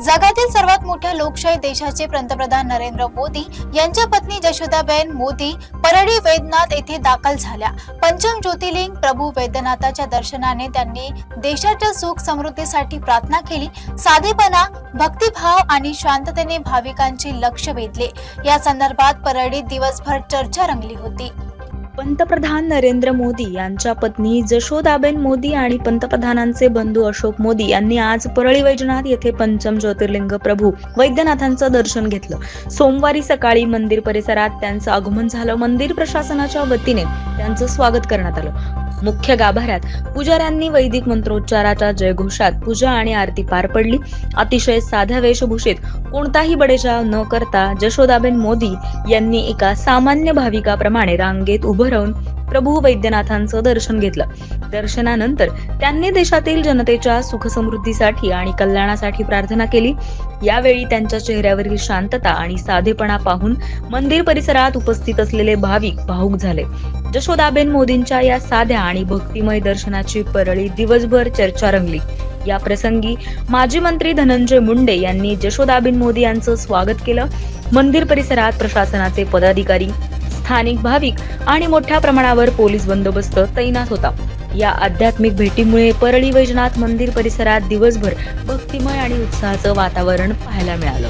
जगातील सर्वात मोठ्या लोकशाही देशाचे पंतप्रधान नरेंद्र मोदी यांच्या पत्नी जशोदाबेन मोदी परळी वैद्यनाथ येथे दाखल झाल्या. पंचम ज्योतिर्लिंग प्रभू वैद्यनाथाच्या दर्शनाने त्यांनी देशाच्या सुख समृद्धीसाठी प्रार्थना केली. साधेपणा भक्तिभाव आणि शांततेने भाविकांचे लक्ष वेधले. या संदर्भात परळीत दिवसभर चर्चा रंगली होती. पंतप्रधान नरेंद्र मोदी यांच्या पत्नी जशोदाबेन मोदी आणि पंतप्रधानांचे बंधू अशोक मोदी यांनी आज परळी वैजनाथ येथे पंचम ज्योतिर्लिंग प्रभू वैद्यनाथांचं दर्शन घेतलं. सोमवारी सकाळी मंदिर परिसरात त्यांचं आगमन झालं. मंदिर प्रशासनाच्या वतीने त्यांचं स्वागत करण्यात आलं. मुख्य गाभाऱ्यात. पुजाऱ्यांनी वैदिक मंत्रोच्चाराच्या जयघोषात पूजा आणि आरती पार पडली. अतिशय साध्या वेशभूषेत कोणताही बडेजाव न करता जशोदाबेन मोदी यांनी एका सामान्य भाविकाप्रमाणे रांगेत उभं राहून प्रभू वैद्यनाथांचं दर्शन घेतलं. दर्शनानंतर त्यांनी देशातील जनतेच्या सुखसमृद्धीसाठी आणि कल्याणासाठी प्रार्थना केली. यावेळी त्यांच्या चेहऱ्यावरील शांतता आणि साधेपणा पाहून मंदिर परिसरात उपस्थित असलेले भाविक भाऊक झाले. जशोदाबेन मोदींच्या या साध्या आणि भक्तिमय दर्शनाची परळी दिवसभर चर्चा रंगली. या प्रसंगी माजी मंत्री धनंजय मुंडे यांनी जशोदाबेन मोदी यांचं स्वागत केलं. मंदिर परिसरात प्रशासनाचे पदाधिकारी स्थानिक भाविक आणि मोठ्या प्रमाणावर पोलीस बंदोबस्त तैनात होता. या आध्यात्मिक भेटीमुळे परळी वैजनाथ मंदिर परिसरात दिवसभर भक्तिमय आणि उत्साहाचं वातावरण पाहायला मिळालं.